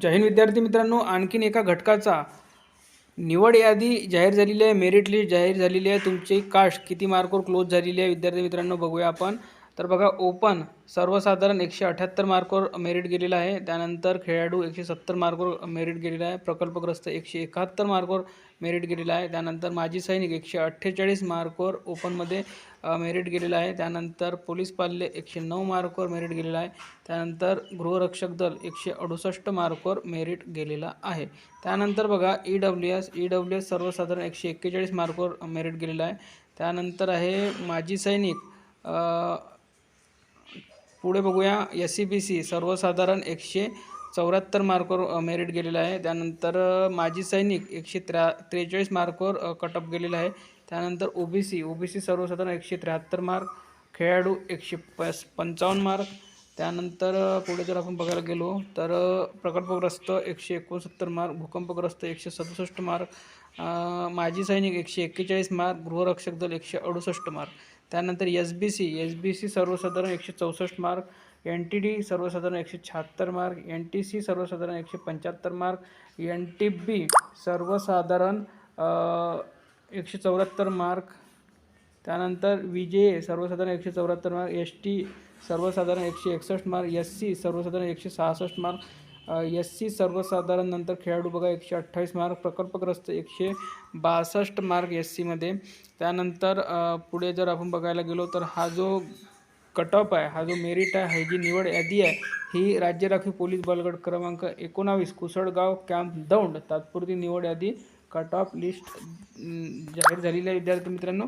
जैन विद्यार्थी मित्रांनो आणखीन एका घटकाचा निवड यादी जाहीर झालेली आहे मेरिट लिस्ट जाहीर झालेली आहे. तुमची कास्ट किती मार्कवर क्लोज झालेली आहे? विद्यार्थी मित्रांनो बघूया आपण. तर बघा ओपन सर्वसाधारण एकशे अठ्याहत्तर मार्कवर मेरिट गेलेला आहे. त्यानंतर खेळाडू एकशे सत्तर मार्कवर मेरिट गेलेला आहे. प्रकल्पग्रस्त एकशे एकाहत्तर मार्कवर मेरिट गेलेला आहे. त्यानंतर माजी सैनिक एकशे अठ्ठेचाळीस मार्कवर ओपनमध्ये मेरिट गेलेला आहे. त्यानंतर पोलीस पाल्य एकशे नऊ मार्कवर मेरिट गेलेला आहे. त्यानंतर गृहरक्षक दल एकशे अडुसष्ट मार्कवर मेरिट गेलेला आहे. त्यानंतर बघा E W S E W S सर्वसाधारण एकशे एक्केचाळीस मार्कवर मेरिट गेलेला आहे. त्यानंतर आहे माजी सैनिक पुढे बघूया. एस सी बी सी सर्वसाधारण एकशे चौऱ्याहत्तर मार्कवर मेरिट गेलेलं आहे. त्यानंतर माजी सैनिक एकशे त्र्या त्रेचाळीस मार्कवर कटअप गेलेलं आहे. त्यानंतर O B C O B C सर्वसाधारण एकशे त्र्याहत्तर मार्क. खेळाडू एकशे पस पंचावन्न मार्क. त्यानंतर पुढे जर आपण बघायला गेलो तर प्रकल्पग्रस्त एकशे एकोणसत्तर मार्क भूकंपग्रस्त एकशे सदुसष्ट मार्क. माजी सैनिक एकशे एक्केचाळीस मार्क गृहरक्षक दल एकशे अडुसष्ट मार्क. त्यानंतर S B C S B C सर्वसाधारण एकशे चौसष्ट मार्क एन टी डी सर्वसाधारण एकशे शहात्तर मार्क एन टी सी सर्वसाधारण एकशे पंच्याहत्तर मार्क एन टी बी सर्वसाधारण एकशे चौऱ्याहत्तर मार्क. त्यानंतर वि जे ए सर्वसाधारण एकशे चौऱ्याहत्तर मार्क एस टी सर्वसाधारण एकशे एकसष्ट मार्क एस सी सर्वसाधारण एकशे सहासष्ट मार्क एस सी सर्वसाधारण नंतर खेळाडू बघा एकशे अठ्ठावीस मार्क प्रकल्पग्रस्त एकशे बासष्ट मार्क एस सीमध्ये त्यानंतर पुढे जर आपण बघायला गेलो तर हा जो कटऑफ आहे हा जो मेरिट आहे ही जी निवड यादी आहे ही राज्य राखीव पोलीस बलगट क्रमांक एकोणावीस कुसळगाव कॅम्प दौंड तात्पुरती निवड यादी कट ऑफ लिस्ट जाहीर झालेली आहे. विद्यार्थी मित्रांनो